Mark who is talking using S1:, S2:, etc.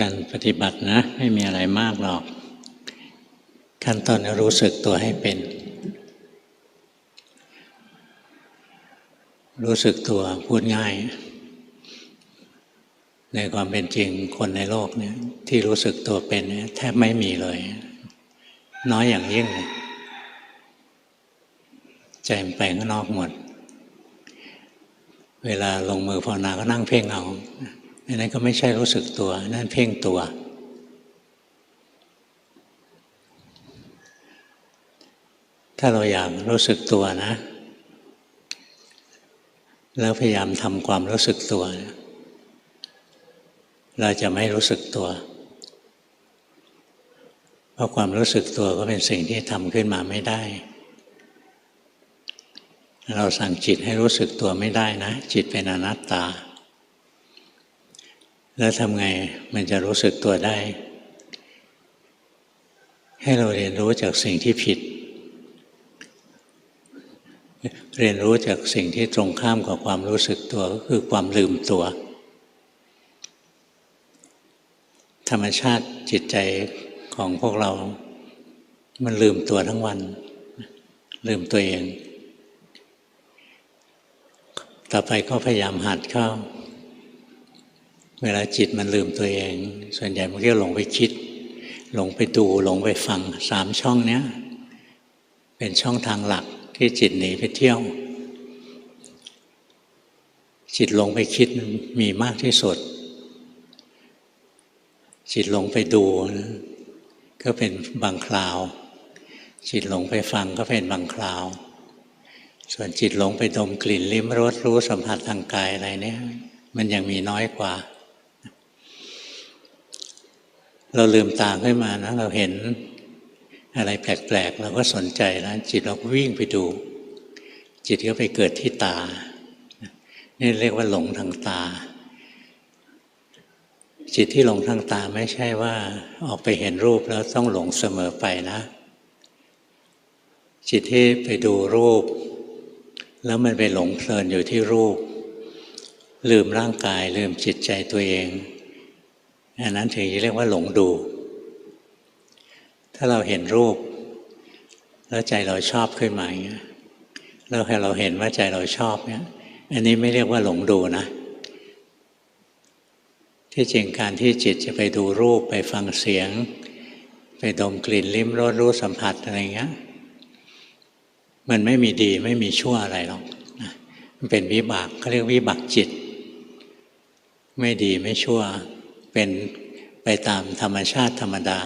S1: การปฏิบัตินะไม่มีอะไรมากหรอก ขั้นตอนรู้สึกตัวให้เป็น รู้สึกตัวพูดง่าย ในความเป็นจริงคนในโลกเนี่ยที่รู้สึกตัวเป็นแทบไม่มีเลย น้อยอย่างยิ่งเลยใจมันไปข้างนอกหมด เวลาลงมือภาวนาก็นั่งเพ่งเอา อันนั้นก็ไม่ใช่รู้สึกตัว นั่นเพ่งตัว ถ้าเราอยากรู้สึกตัวนะ แล้วพยายามทำความรู้สึกตัว เราจะไม่รู้สึกตัว เพราะความรู้สึกตัวก็เป็นสิ่งที่ทำขึ้นมาไม่ได้เราสั่งจิตให้รู้สึกตัวไม่ได้นะ จิตเป็นอนัตตา แล้วทำไงมันจะรู้สึกตัวได้ ให้เราเรียนรู้จากสิ่งที่ผิด เรียนรู้จากสิ่งที่ตรงข้ามกับความรู้สึกตัวก็คือความลืมตัว ธรรมชาติจิตใจของพวกเรา มันลืมตัวทั้งวัน ลืมตัวเอง ต่อไปก็พยายามหัดเข้า เวลาจิตมันลืมตัวเอง ส่วนใหญ่มันก็หลงไปคิด หลงไปดูหลงไปฟังสามช่องเนี้ย เป็นช่องทางหลักที่จิตหนีไปเที่ยว จิตหลงไปคิดมีมากที่สุด จิตหลงไปดูก็เป็นบางคราว จิตหลงไปฟังก็เป็นบางคราว ส่วนจิตหลงไปดมกลิ่นลิ้มรสรู้สัมผัสทางกายอะไรเนี่ย มันยังมีน้อยกว่า เราลืมตาขึ้นมานะเราเห็นอะไรแปลกๆเราก็สนใจแล้วจิตเราก็วิ่งไปดู จิตก็ไปเกิดที่ตา นี่เรียกว่าหลงทางตา จิตที่หลงทางตาไม่ใช่ว่า ออกไปเห็นรูปแล้วต้องหลงเสมอไปนะ จิตที่ไปดูรูป แล้วมันไปหลงเพลินอยู่ที่รูป ลืมร่างกายลืมจิตใจตัวเอง อันนั้นถึงจะเรียกว่าหลงดู ถ้าเราเห็นรูป แล้วใจเราชอบขึ้นมาอย่างเงี้ยแล้วให้เราเห็นว่าใจเราชอบเนี่ยอันนี้ไม่เรียกว่าหลงดูนะ ที่จริงการที่จิตจะไปดูรูปไปฟังเสียง ไปดมกลิ่นลิ้มรสรู้สัมผัสอะไรเงี้ยมันไม่มีดีไม่มีชั่วอะไรหรอกมันเป็นวิบากเขาเรียกวิบากจิต ไม่ดีไม่ชั่ว เป็นไปตามธรรมชาติธรรมดา